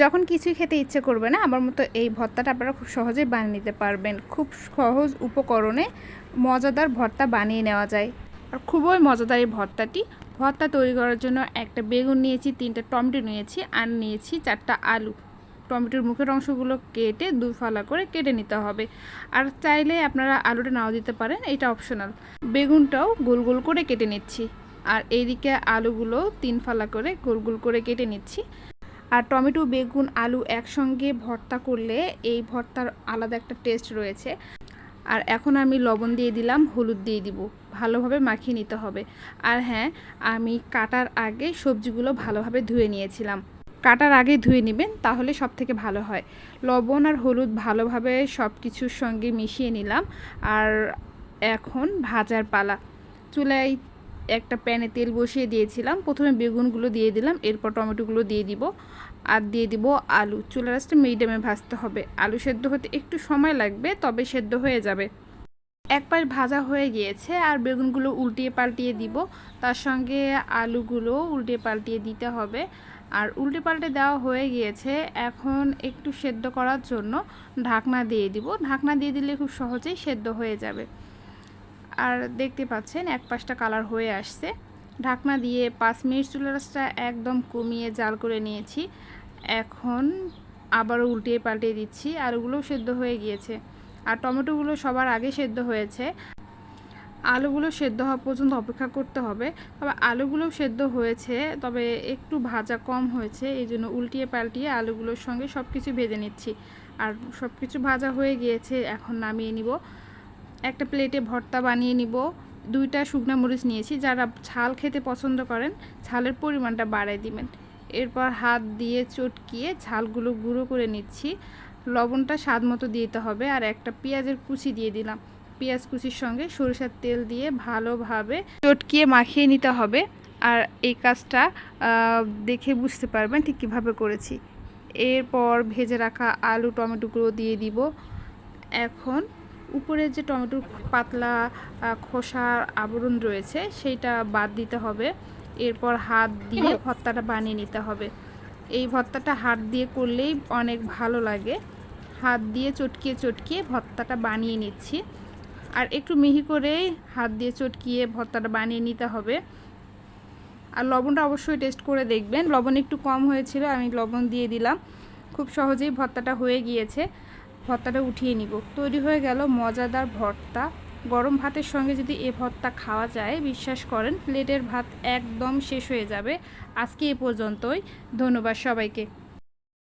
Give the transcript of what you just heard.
যখন কিছুই খেতে ইচ্ছে করবে না, আমার মতো এই ভর্তাটা আপনারা খুব সহজেই বানিয়ে নিতে পারবেন। খুব সহজ উপকরণে মজাদার ভর্তা বানিয়ে নেওয়া যায়। আর খুবই মজাদার এই ভর্তাটি। ভর্তা তৈরি করার জন্য একটা বেগুন নিয়েছি, তিনটা টমেটো নিয়েছি, আর নিয়েছি চারটা আলু। টমেটোর মুখের অংশগুলো কেটে দু ফালা করে কেটে নিতে হবে। আর চাইলে আপনারা আলুটা নাও দিতে পারেন, এটা অপশনাল। বেগুনটাও গোল গোল করে কেটে নিচ্ছি। আর এইদিকে আলুগুলো তিন ফালা করে গোল গোল করে কেটে নিচ্ছি। আর টমেটো, বেগুন, আলু একসঙ্গে ভর্তা করলে এই ভর্তার আলাদা একটা টেস্ট রয়েছে। আর এখন আমি লবণ দিয়ে দিলাম, হলুদ দিয়ে দিব। ভালোভাবে মাখিয়ে নিতে হবে। আর হ্যাঁ আমি কাটার আগে সবজিগুলো ভালোভাবে ধুয়ে নিয়েছিলাম। কাটার আগে ধুয়ে নেবেন, তাহলে সব থেকে ভালো হয়। লবণ আর হলুদ ভালোভাবে সব কিছুর সঙ্গে মিশিয়ে নিলাম। আর এখন ভাজার পালা। চুলায় একটা প্যানে তেল বসিয়ে দিয়েছিলাম। প্রথমে বেগুনগুলো দিয়ে দিলাম, এরপর টমেটোগুলো দিয়ে দিব আর দিয়ে দিব আলু। চুলা রাসটা মিডিয়ামে ভাজতে হবে। আলু সেদ্ধ হতে একটু সময় লাগবে, তবে সেদ্ধ হয়ে যাবে। এক পাশ ভাজা হয়ে গিয়েছে আর বেগুনগুলো উল্টিয়ে পাল্টিয়ে দিব। তার সঙ্গে আলুগুলো উল্টিয়ে পাল্টিয়ে দিতে হবে। আর উল্টে পাল্টে দেওয়া হয়ে গিয়েছে। এখন একটু সেদ্ধ করার জন্য ঢাকনা দিয়ে দিব। ঢাকনা দিয়ে দিলে খুব সহজেই সেদ্ধ হয়ে যাবে। আর দেখতে পাচ্ছেন, এক পাশটা কালার হয়ে আসছে। ঢাকনা দিয়ে পাঁচ মিনিট চুলারাসটা একদম কমিয়ে জাল করে নিয়েছি। এখন আবারও উল্টিয়ে পাল্টিয়ে দিচ্ছি, আর ওগুলোও সেদ্ধ হয়ে গিয়েছে। আর টমেটোগুলো সবার আগে সেদ্ধ হয়েছে। আলুগুলো সেদ্ধ হওয়া পর্যন্ত অপেক্ষা করতে হবে। তবে আলুগুলো সেদ্ধ হয়েছে, তবে একটু ভাজা কম হয়েছে, এই জন্য উল্টিয়ে পাল্টিয়ে আলুগুলোর সঙ্গে সব কিছু ভেজে নিচ্ছি। আর সব কিছু ভাজা হয়ে গিয়েছে, এখন নামিয়ে নিব। একটা প্লেটে ভর্তা বানিয়ে নিব। দুইটা শুকনো মরিচ নিয়েছি, যারা ঝাল খেতে পছন্দ করেন, ঝালের পরিমাণটা বাড়ায় দিবেন। এরপর হাত দিয়ে চটকিয়ে ঝালগুলো গুঁড়ো করে নিচ্ছি। লবণটা স্বাদ মতো দিতে হবে আর একটা পেঁয়াজের কুচি দিয়ে দিলাম। পেঁয়াজ কুচির সঙ্গে সরিষার তেল দিয়ে ভালোভাবে চটকিয়ে মাখিয়ে নিতে হবে। আর এই কাজটা দেখে বুঝতে পারবেন ঠিক কীভাবে করেছি। এরপর ভেজে রাখা আলু, টমেটোগুলো দিয়ে দিব। এখন উপরে যে টমেটোর পাতলা খোসার আবরণ রয়েছে সেইটা বাদ দিতে হবে। এরপর হাত দিয়ে ভর্তাটা বানিয়ে নিতে হবে। এই ভর্তাটা হাত দিয়ে করলেই অনেক ভালো লাগে। হাত দিয়ে চটকিয়ে চটকিয়ে ভর্তাটা বানিয়ে নিচ্ছি। আর একটু মিহি করে হাত দিয়ে চটকিয়ে ভর্তাটা বানিয়ে নিতে হবে। আর লবণটা অবশ্যই টেস্ট করে দেখবেন। লবণ একটু কম হয়েছিল আমি লবণ দিয়ে দিলাম। খুব সহজেই ভর্তাটা হয়ে গিয়েছে। ভর্তাটা উঠিয়ে নিব। তৈরি হয়ে গেল মজাদার ভর্তা। গরম ভাতের সঙ্গে যদি এ ভর্তা খাওয়া যায়, বিশ্বাস করেন, প্লেটের ভাত একদম শেষ হয়ে যাবে। আজকে এ পর্যন্তই। ধন্যবাদ সবাইকে।